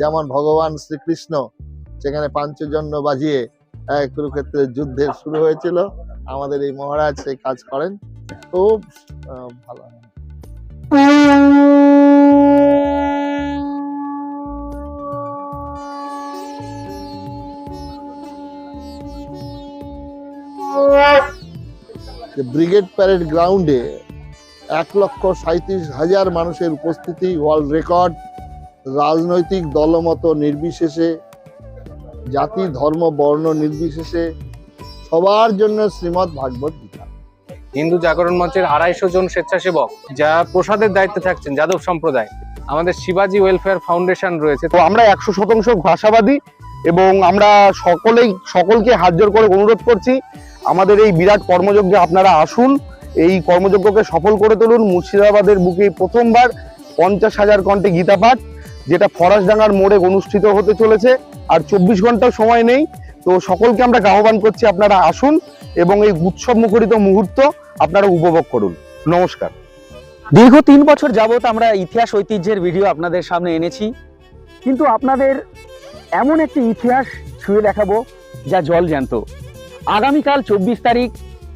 যেমন ভগবান শ্রীকৃষ্ণ সেখানে পাঞ্চজন্য বাজিয়ে কুরুক্ষেত্রের যুদ্ধের শুরু হয়েছিল, আমাদের এই মহারাজ সেই কাজ করেন। খুব ভালো। ব্রিগেড প্যারেড গ্রাউন্ডে এক লক্ষ সাঁত্রিশ হাজার মানুষের উপস্থিতি, ওয়ার্ল্ড রেকর্ড। রাজনৈতিক দলমত নির্বিশেষে জাতি ধর্ম বর্ণ নির্বিশেষে সবার জন্য শ্রীমৎ ভাগবত গীতা। হিন্দু জাগরণ মঞ্চের আড়াইশো জন স্বেচ্ছাসেবক যা প্রসাদের দায়িত্বে থাকছেন যাদব সম্প্রদায়। আমাদের শিবাজি ওয়েলফেয়ার ফাউন্ডেশন রয়েছে। তো আমরা একশো শতাংশ ভাষাবাদী এবং আমরা সকলেই সকলকে হাত জোর করে অনুরোধ করছি আমাদের এই বিরাট কর্মযজ্ঞে আপনারা আসুন এই কর্মযজ্ঞকে সফল করে তুলুন। মুর্শিদাবাদের বুকে প্রথমবার পঞ্চাশ হাজার কণ্ঠে গীতা পাঠ যেটা ফরাসডাঙ্গার মোড়ে অনুষ্ঠিত হতে চলেছে। আর চব্বিশ ঘণ্টার সময় নেই, তো সকলকে আমরা আহ্বান করছি আপনারা আসুন এবং এই উৎসব মুখরিত মুহূর্ত আপনারা উপভোগ করুন। নমস্কার। দীর্ঘ তিন বছর যাবত আমরা ইতিহাস ঐতিহ্যের ভিডিও আপনাদের সামনে এনেছি, কিন্তু আপনাদের এমন একটি ইতিহাস ছুঁয়ে দেখাবো যা জল জ্যান্ত। আগামীকাল চব্বিশ তারিখ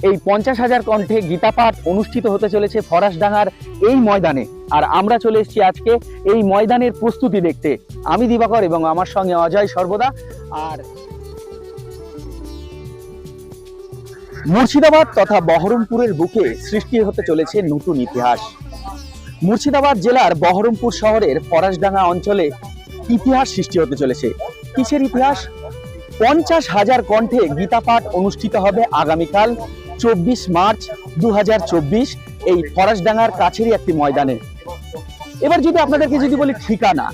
এই পঞ্চাশ হাজার কণ্ঠে গীতাপাঠ অনুষ্ঠিত হতে চলেছে ফরাসডাঙ্গার এই ময়দানে। আর আমরা চলে এসেছি আজকে এই ময়দানের প্রস্তুতি দেখতে। আমি দিবাকর এবং আমার সঙ্গে অজয় সর্বদা। আর মুর্শিদাবাদ তথা বহরমপুরের বুকে সৃষ্টি হতে চলেছে নতুন ইতিহাস। মুর্শিদাবাদ জেলার বহরমপুর শহরের ফরাসডাঙ্গা অঞ্চলে ইতিহাস সৃষ্টি হতে চলেছে। কিসের ইতিহাস? পঞ্চাশ হাজার কণ্ঠে গীতাপাঠ অনুষ্ঠিত হবে আগামীকাল, চব্বিশ মার্চ দু হাজার চব্বিশ, এই ফরাসডাঙ্গার কাছেরই একটি ময়দানে। এবার যদি আপনাদেরকে যদি বলি ঠিকানা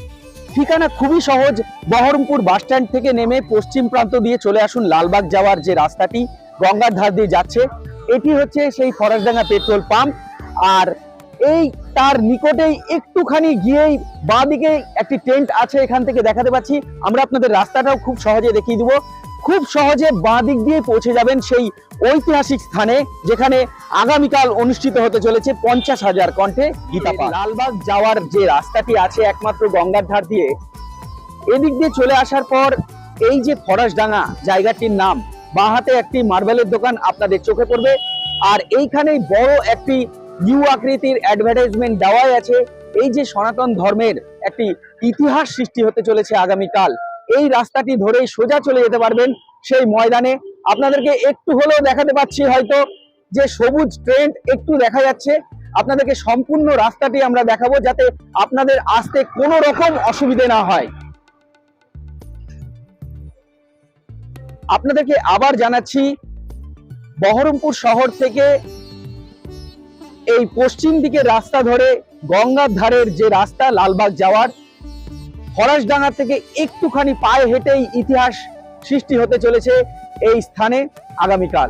ঠিকানা খুবই সহজ। বহরমপুর বাস স্ট্যান্ড থেকে নেমে পশ্চিম প্রান্ত দিয়ে চলে আসুন লালবাগ যাওয়ার যে রাস্তাটি, গঙ্গার ধার দিয়ে যাচ্ছে। এটি হচ্ছে সেই ফরাসডাঙ্গা পেট্রোল পাম্প। আর এই তার নিকটেই একটুখানি গিয়েই বাঁদিকে একটি টেন্ট আছে, এখান থেকে দেখাতে পাচ্ছি। আমরা আপনাদের রাস্তাটাও খুব সহজে দেখিয়ে দিব। খুব সহজে বাঁ দিক দিয়ে পৌঁছে যাবেন সেই ঐতিহাসিক স্থানে, যেখানে আগামীকাল অনুষ্ঠিত হতে চলেছে পঞ্চাশ হাজার কণ্ঠে গীতা পাঠ। লালবাগ যাওয়ার যে রাস্তাটি আছে, একমাত্র গঙ্গার ধার দিয়ে, এদিক দিয়ে চলে আসার পর এই যে ফরাসডাঙ্গা জায়গাটির নাম, বাঁ হাতে একটি মার্বেলের দোকান আপনাদের চোখে পড়বে। আর এইখানেই বড় একটি ইউ আকৃতির অ্যাডভার্টাইজমেন্ট দেওয়াই আছে। এই যে সনাতন ধর্মের একটি ইতিহাস সৃষ্টি হতে চলেছে আগামীকাল। এই রাস্তাটি ধরেই সোজা চলে যেতে পারবেন সেই ময়দানে। আপনাদেরকে একটু হলেও দেখাতে পাচ্ছি হয়তো যে সবুজ ট্রেন্ড একটু দেখা যাচ্ছে। আপনাদেরকে সম্পূর্ণ রাস্তাটি আমরা দেখাবো যাতে আপনাদের আসতে কোনো রকম অসুবিধে না হয়। আপনাদেরকে আবার জানাচ্ছি, বহরমপুর শহর থেকে এই পশ্চিম দিকের রাস্তা ধরে গঙ্গার ধারের যে রাস্তা, লালবাগ যাওয়ার ফরাসডাঙ্গা থেকে একটুখানি পায়ে হেঁটেই ইতিহাস সৃষ্টি হতে চলেছে এই স্থানে আগামীকাল।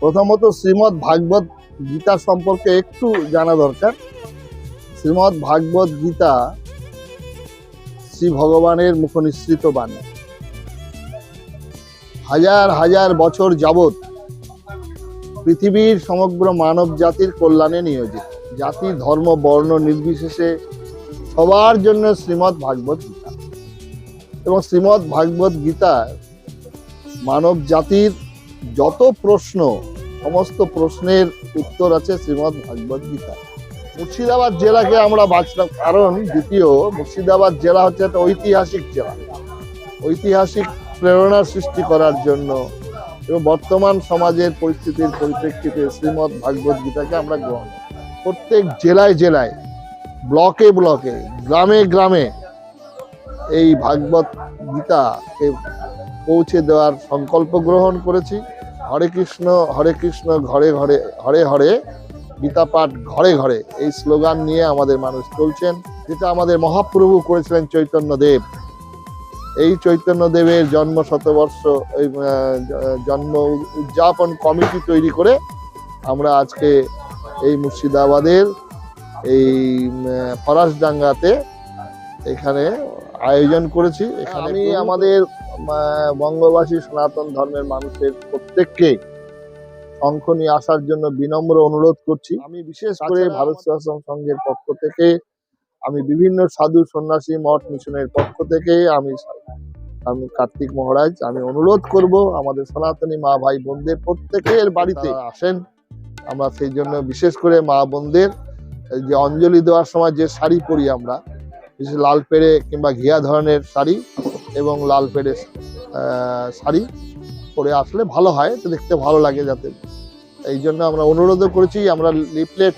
প্রথমত শ্রীমৎ ভাগবত গীতা সম্পর্কে একটু জানা দরকার। শ্রীমৎ ভাগবত গীতা শ্রী ভগবানের মুখনিসৃত বাণী। হাজার হাজার বছর যাবত পৃথিবীর সমগ্র মানব জাতির কল্যাণে নিয়োজিত। জাতি, ধর্ম, বর্ণ নির্বিশেষে সবার জন্য শ্রীমৎ ভাগবত গীতা। এবং শ্রীমৎ ভাগবত গীতা মানব জাতির যত প্রশ্ন, সমস্ত প্রশ্নের উত্তর আছে শ্রীমৎ ভাগবত গীতা মুর্শিদাবাদ জেলাকে আমরা বাঁচলাম, কারণ দ্বিতীয়, মুর্শিদাবাদ জেলা হচ্ছে একটা ঐতিহাসিক জেলা ঐতিহাসিক প্রেরণা সৃষ্টি করার জন্য এবং বর্তমান সমাজের পরিস্থিতির পরিপ্রেক্ষিতে শ্রীমৎ ভাগবত গীতাকে আমরা গ্রহণ। প্রত্যেক জেলায় জেলায়, ব্লকে ব্লকে, গ্রামে গ্রামে এই ভাগবত গীতাকে পৌঁছে দেওয়ার সংকল্প গ্রহণ করেছি। হরে কৃষ্ণ হরে কৃষ্ণ, ঘরে ঘরে, হরে হরে, গীতা পাঠ ঘরে ঘরে, এই স্লোগান নিয়ে আমাদের মানুষ চলছেন, যেটা আমাদের মহাপ্রভু করেছিলেন চৈতন্য দেব এই চৈতন্য দেবের জন্ম শতবর্ষ, এই জন্ম উদযাপন কমিটি তৈরি করে আমরা আজকে এই মুর্শিদাবাদের এই ফরাসডাঙ্গাতে এখানে আয়োজন করেছি। এখানে আমি আমাদের বঙ্গবাসী সনাতন ধর্মের মানুষের প্রত্যেককে অঙ্ক নিয়ে আসার জন্য বিনম্র অনুরোধ করছি। আমি বিশেষ করে ভারত সেবাশ্রম সংঘের পক্ষ থেকে আমি বিভিন্ন সাধু সন্ন্যাসী মঠ মিশনের পক্ষ থেকে আমি আমি কার্তিক মহারাজ আমি অনুরোধ করব আমাদের সনাতনী মা ভাই বোনদের প্রত্যেকের বাড়িতে আসেন। আমরা সেই জন্য বিশেষ করে মা বোনদের যে অঞ্জলি দেওয়ার সময় যে শাড়ি পরি আমরা বিশেষ লাল পেড়ে কিংবা ঘিয়া ধরনের শাড়ি এবং লাল পেড়ে শাড়ি পরে আসলে ভালো হয় তো দেখতে ভালো লাগে যাতে। এই জন্য আমরা অনুরোধও করেছি, আমরা লিফলেট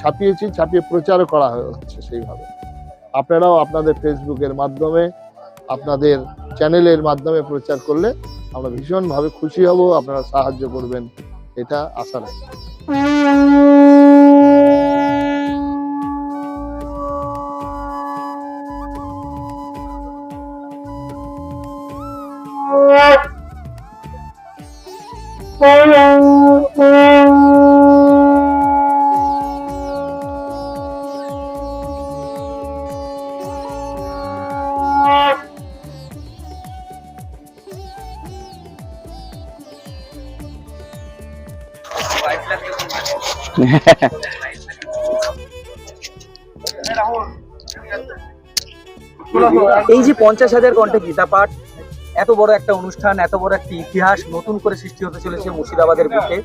ছাপিয়েছি, ছাপিয়ে প্রচারও করা হচ্ছে সেইভাবে। আপনারাও আপনাদের ফেসবুকের মাধ্যমে, আপনাদের চ্যানেলের মাধ্যমে প্রচার করলে আমরা ভীষণভাবে খুশি হব, আপনারা সাহায্য করবেন, এটা আশা রাখি। এই যে পঞ্চাশ হাজার কণ্ঠে গীতা পাঠ এত বড় একটা অনুষ্ঠান, এত বড় একটা ইতিহাস নতুন করে সৃষ্টি হতে চলেছে মুর্শিদাবাদের বুকে।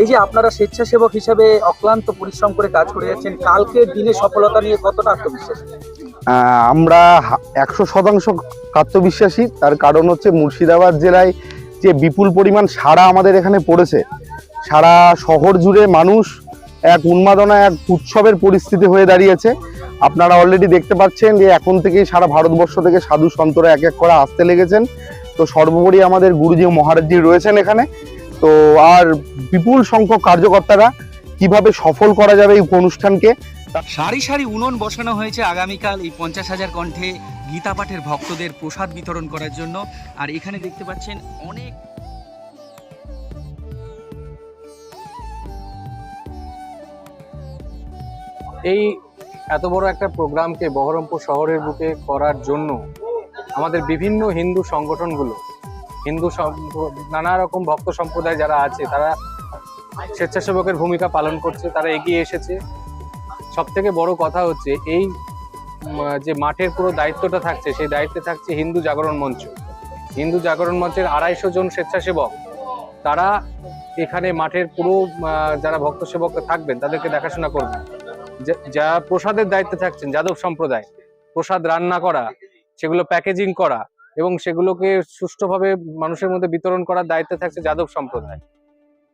এই যে আপনারা স্বেচ্ছাসেবক হিসাবে অক্লান্ত পরিশ্রম করে কাজ করে যাচ্ছেন, কালকের দিনে সফলতা নিয়ে কতটা আত্মবিশ্বাস? আমরা একশো শতাংশ আত্মবিশ্বাসী। তার কারণ হচ্ছে মুর্শিদাবাদ জেলায় যে বিপুল পরিমাণ সারা আমাদের এখানে পড়েছে। সারা শহর জুড়ে মানুষ এক উন্মাদনা, এক উৎসবের পরিস্থিতি হয়ে দাঁড়িয়েছে। আপনারা অলরেডি দেখতে পাচ্ছেন যে এখন থেকেই সারা ভারতবর্ষ থেকে সাধু সন্তরা এক এক করে আসতে লেগেছেন। তো সর্বোপরি আমাদের গুরুজি ও মহারাজজি রয়েছেন এখানে। তো আর বিপুল সংখ্যক কার্যকর্তারা কীভাবে সফল করা যাবে এই অনুষ্ঠানকে সারি সারি উনন বসানো হয়েছে আগামীকাল এই পঞ্চাশ হাজার কণ্ঠে গীতা পাঠের ভক্তদের প্রসাদ বিতরণ করার জন্য। আর এখানে দেখতে পাচ্ছেন অনেক এই এত বড় একটা প্রোগ্রামকে বহরমপুর শহরের বুকে করার জন্য আমাদের বিভিন্ন হিন্দু সংগঠনগুলো, হিন্দু নানা রকম ভক্ত সম্প্রদায় যারা আছে, তারা স্বেচ্ছাসেবকের ভূমিকা পালন করছে, তারা এগিয়ে এসেছে। সব থেকে বড় কথা হচ্ছে এই যে মাঠের পুরো দায়িত্বটা থাকছে, সেই দায়িত্বে থাকছে হিন্দু জাগরণ মঞ্চ। হিন্দু জাগরণ মঞ্চের আড়াইশো জন স্বেচ্ছাসেবক, তারা এখানে মাঠের পুরো যারা ভক্ত সেবক থাকবেন, তাদেরকে দেখাশোনা করবেন। যা- প্রসাদের দায়িত্বে থাকছেন, যাদব সম্প্রদায়, প্রসাদ রান্না করা, সেগুলো প্যাকেজিং করা এবং সেগুলোকে সুষ্ঠুভাবে মানুষের মধ্যে বিতরণ করার দায়িত্বে থাকছে যাদব সম্প্রদায়।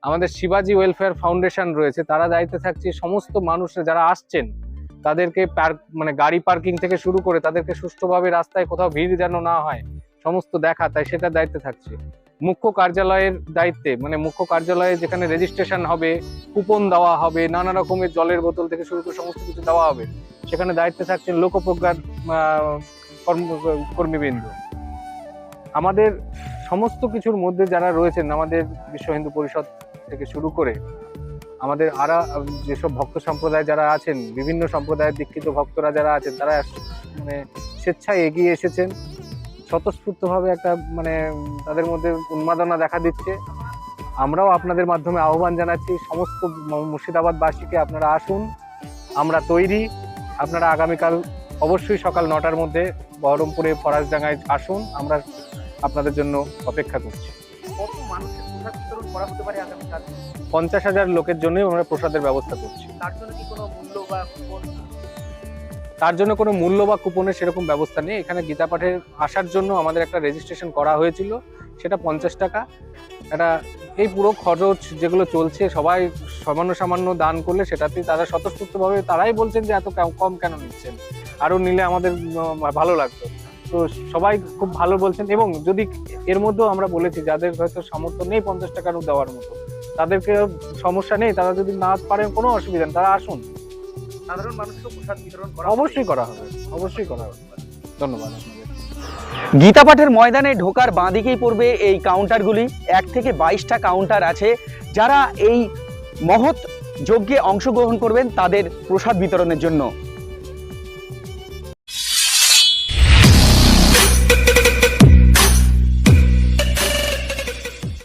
আমাদের শিবাজি ওয়েলফেয়ার ফাউন্ডেশন রয়েছে, তারা দায়িত্বে থাকছে সমস্ত মানুষ যারা আসছেন, তাদেরকে পার্ক মানে গাড়ি পার্কিং থেকে শুরু করে তাদেরকে সুষ্ঠুভাবে রাস্তায় কোথাও ভিড় যেন না হয়, সমস্ত দেখা, তাই সেটার দায়িত্বে থাকছে। মুখ্য কার্যালয়ের দায়িত্বে মানে মুখ্য কার্যালয়ে যেখানে রেজিস্ট্রেশন হবে কুপন দেওয়া হবে, নানা রকমের জলের বোতল থেকে শুরু করে সমস্ত কিছু দেওয়া হবে, সেখানে দায়িত্বে থাকছেন লোকপ্রজ্ঞার কর্ম- কর্মীবৃন্দ। আমাদের সমস্ত কিছুর মধ্যে যারা রয়েছেন, আমাদের বিশ্ব হিন্দু পরিষদ থেকে শুরু করে, আমাদের আরা, যেসব ভক্ত সম্প্রদায় যারা আছেন, বিভিন্ন সম্প্রদায়ের দীক্ষিত ভক্তরা যারা আছেন, তারা মানে স্বেচ্ছায় এগিয়ে এসেছেন। স্বতঃস্ফূর্তভাবে একটা মানে তাদের মধ্যে উন্মাদনা দেখা দিচ্ছে। আমরাও আপনাদের মাধ্যমে আহ্বান জানাচ্ছি সমস্ত মুর্শিদাবাদবাসীকে আপনারা আসুন আমরা তৈরি। আপনারা আগামীকাল অবশ্যই সকাল নটার মধ্যে বহরমপুরে ফরাসডাঙ্গায় আসুন আমরা আপনাদের জন্য অপেক্ষা করছি। পঞ্চাশ হাজার লোকের জন্যই আমরা প্রসাদের ব্যবস্থা করছি। তার জন্য কি কোনো মূল্য বা তার জন্য কোনো মূল্য বা কুপনের সেরকম ব্যবস্থা নেই। এখানে গীতা পাঠের আসার জন্য আমাদের একটা রেজিস্ট্রেশন করা হয়েছিল, সেটা পঞ্চাশ টাকা। এটা এই পুরো খরচ যেগুলো চলছে, সবাই সামান্য সামান্য দান করলে সেটাতে তারা স্বতঃস্ফূর্তভাবে, তারাই বলছেন যে এত কম- কেন নিচ্ছেন? আরও নিলে আমাদের ভালো লাগতো। তো সবাই খুব ভালো বলছেন এবং যদি এর মধ্যেও আমরা বলেছি, যাদের হয়তো সামর্থ্য নেই পঞ্চাশ টাকা দেওয়ার মতো তাদেরকে সমস্যা নেই। তারা যদি না পারেন কোনো অসুবিধা নেই। তারা আসুন। সাধারণ মানুষকে প্রসাদ বিতরণ করা অবশ্যই করা হবে অবশ্যই করা হবে। ধন্যবাদ গীতা পাঠের ময়দানে ঢোকার বাঁদিকেই পড়বে এই কাউন্টারগুলি। এক থেকে বাইশটা কাউন্টার আছে। যারা এই মহৎ যজ্ঞে অংশগ্রহণ করবেন তাদের প্রসাদ বিতরণের জন্য।